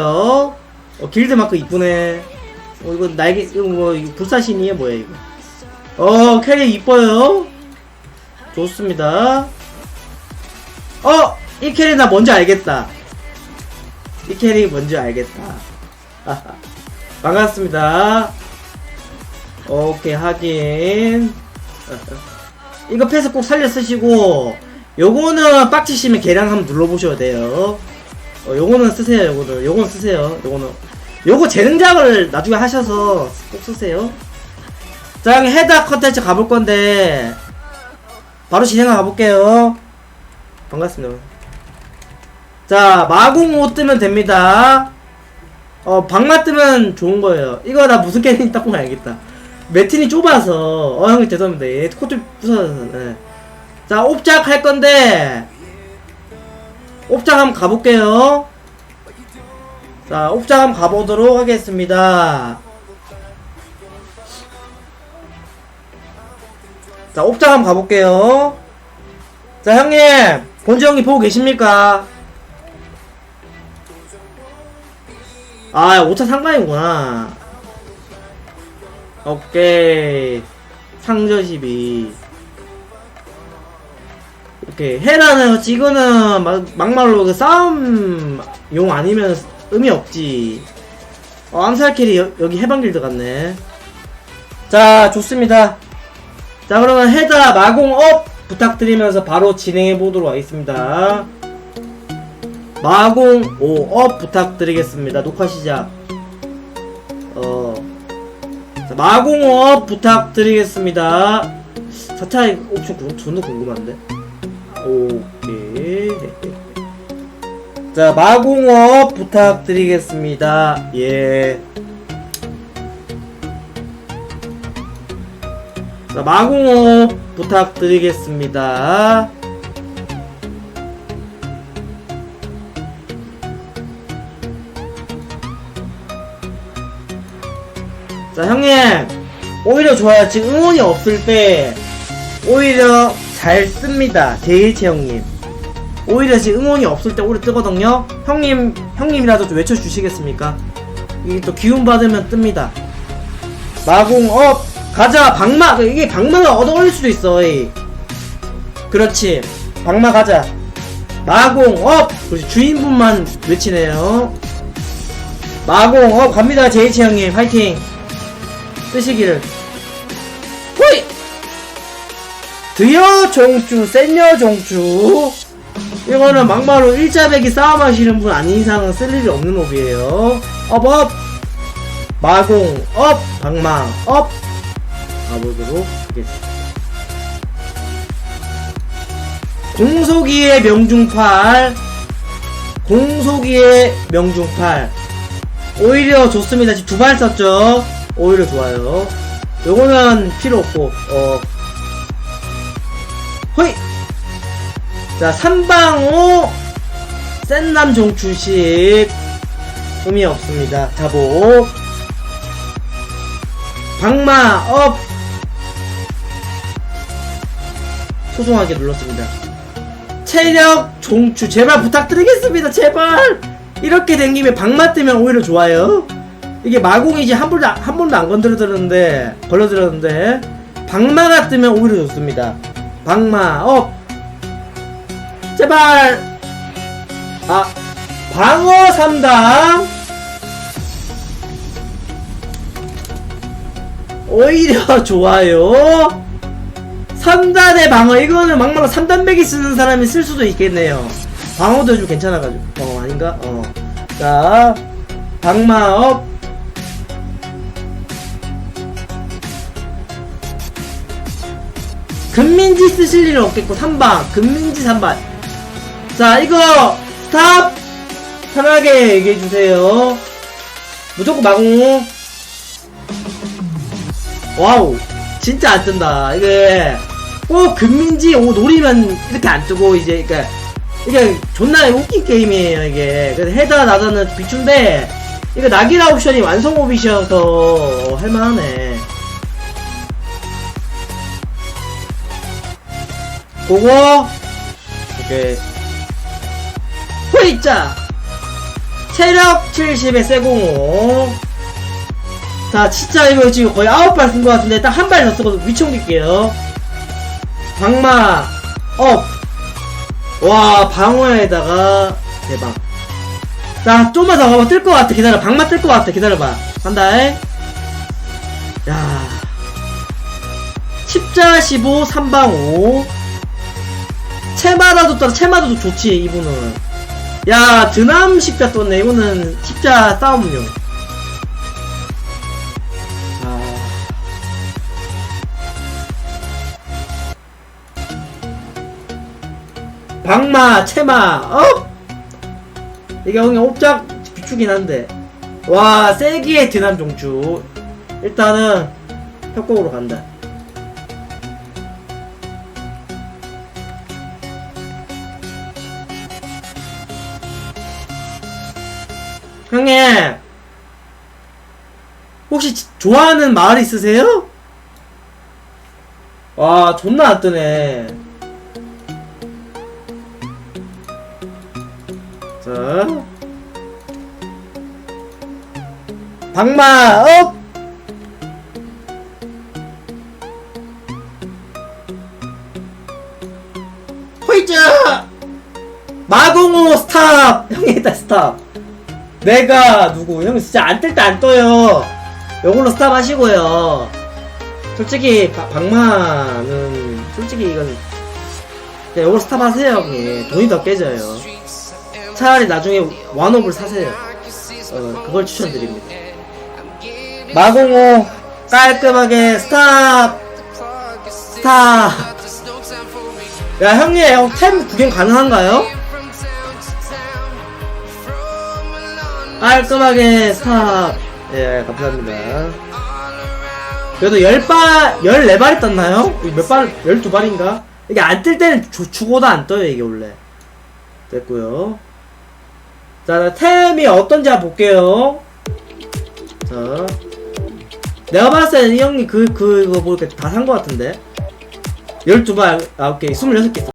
어, 길드 마크 이쁘네. 어, 이거 날개, 이거 뭐, 이거 불사신이에요? 뭐야, 이거. 어, 캐릭 이뻐요. 좋습니다. 어! 이 캐릭 나 뭔지 알겠다. 이 캐릭 뭔지 알겠다. 반갑습니다. 오케이, 확인. 이거 패스 꼭 살려 쓰시고, 요거는 빡치시면 계량 한번 눌러보셔야 돼요. 어, 요거는 쓰세요, 요거는. 요건 쓰세요, 요거는. 요거 재능작을 나중에 하셔서 꼭 쓰세요. 자, 형님 헤드 컨텐츠 가볼 건데, 바로 진행해 가볼게요. 반갑습니다. 자, 마공 옷 뜨면 됩니다. 어, 방마 뜨면 좋은 거예요. 이거 나 무슨 게임인지 딱 보면 알겠다. 매트니 좁아서, 어, 형님 죄송합니다. 얘 코트 부서져서, 네. 자, 옵작 할 건데, 옵작 한번 가볼게요. 자, 옵작 한번 가보도록 하겠습니다. 자, 옵작 한번 가볼게요. 자, 형님, 본주 형님 보고 계십니까? 아, 5차 상관이구나. 오케이. 상저 12. 오케이. 헤라는, 지금은 막, 막말로 그 싸움 용 아니면 의미 없지. 어, 암살킬이 여, 여기 해방길드 같네. 자, 좋습니다. 자, 그러면 헤다 마공업 부탁드리면서 바로 진행해 보도록 하겠습니다. 마공 5업 부탁드리겠습니다. 녹화 시작. 어. 자, 마공업 부탁드리겠습니다. 4차 옵션 존나 궁금한데. 오케이. 자, 마공업 부탁드리겠습니다. 예. 자, 마공업 부탁드리겠습니다. 자, 형님. 오히려 좋아요. 지금 응원이 없을 때, 오히려 잘 씁니다. 제일체 형님. 오히려 지금 응원이 없을 때 오히려 뜨거든요. 형님, 형님이라도 좀 외쳐주시겠습니까? 이게 또 기운 받으면 뜹니다. 마공 업! 가자! 방마! 이게 방마가 얻어 올릴 수도 있어, 이. 그렇지. 방마 가자. 마공 업! 그렇지. 주인분만 외치네요. 마공 업 갑니다, 제이치 형님. 화이팅! 뜨시기를. 드여 종주, 센여 종주. 이거는 막마로 일자배기 싸움 하시는 분 아닌 이상은 쓸 일이 없는 몹이에요. 업 업! 마공, 업! 방망, 업! 가보도록 하겠습니다. 공소기의 명중팔, 공소기의 명중팔. 오히려 좋습니다. 지금 두 발 썼죠? 오히려 좋아요. 요거는 필요 없고, 어. 호이! 자, 삼방오, 센남 종출식. 의미 없습니다. 자복. 방마, 업! 소중하게 눌렀습니다. 체력 종추 제발 부탁드리겠습니다 제발 이렇게 된 김에 방마 뜨면 오히려 좋아요 이게 마공이지 한 번도 한 번도 안 건드려들었는데 걸려들었는데 방마가 뜨면 오히려 좋습니다 방마 업 제발! 아 방어 3단 오히려 좋아요. 3단의 방어 이거는 막말로 3단 백이 쓰는 사람이 쓸 수도 있겠네요. 방어도 좀 괜찮아가지고 어 아닌가? 어자 방마업 금민지 쓰실 일은 없겠고 3방 금민지 3방 자 이거 스탑! 편하게 얘기해주세요. 무조건 마공 와우. 진짜 안 뜬다. 이게 꼭 금민지 오 노리면 이렇게 안 뜨고 이제 그니까 이게 존나 웃긴 게임이에요 이게. 그래서 헤다 나다는 비춘데 이거 낙이라 옵션이 완성 옵이셔서 할만하네 그거 오케이 호이자 체력 70에 쇠공호. 자, 진짜 이거 지금 거의 아홉 발쓴 것 같은데, 딱 한 발 더 쓰고 위치 옮길게요. 방마, 업. 와, 방어에다가, 대박. 자, 좀만 더 가면 뜰것 같아. 기다려. 방마 뜰 것 같아. 기다려봐. 간다. 야. 십자 15, 3방 5. 채마다도 떠라. 채마다도 좋지, 이분은. 야, 드남 십자 떴네. 이거는 십자 싸움용. 아. 방마, 채마, 어? 이게 그냥 옵작 비추긴 한데. 와, 세기의 드남 종주. 일단은 협곡으로 간다. 형님, 혹시 지- 좋아하는 마을 있으세요? 와, 존나 안 뜨네. 자. 박마, 업! 호이즈! 마공호 스탑! 형이 일단 스탑. 내가 누구? 형 진짜 안 뜰 때 안 떠요. 요걸로 스탑 하시고요. 솔직히, 바- 박마는, 솔직히 이건, 그냥 요걸로 스탑 하세요, 형님. 돈이 더 깨져요. 차라리 나중에 완업을 사세요. 어, 그걸 추천드립니다. 마공호 깔끔하게 스탑 스탑 야 형님 형 템 구경 가능한가요? 깔끔하게 스탑 예 감사합니다 그래도 10발 14발이 떴나요? 몇 발? 12발인가? 이게 안 뜰 때는 주, 죽어도 안 떠요 이게 원래 됐고요 자 템이 어떤지 한번 볼게요 자 내가 봤을 때는 이 형님 그, 그, 그거 보니까 다산거 같은데 12발, 아, 오케이. 26개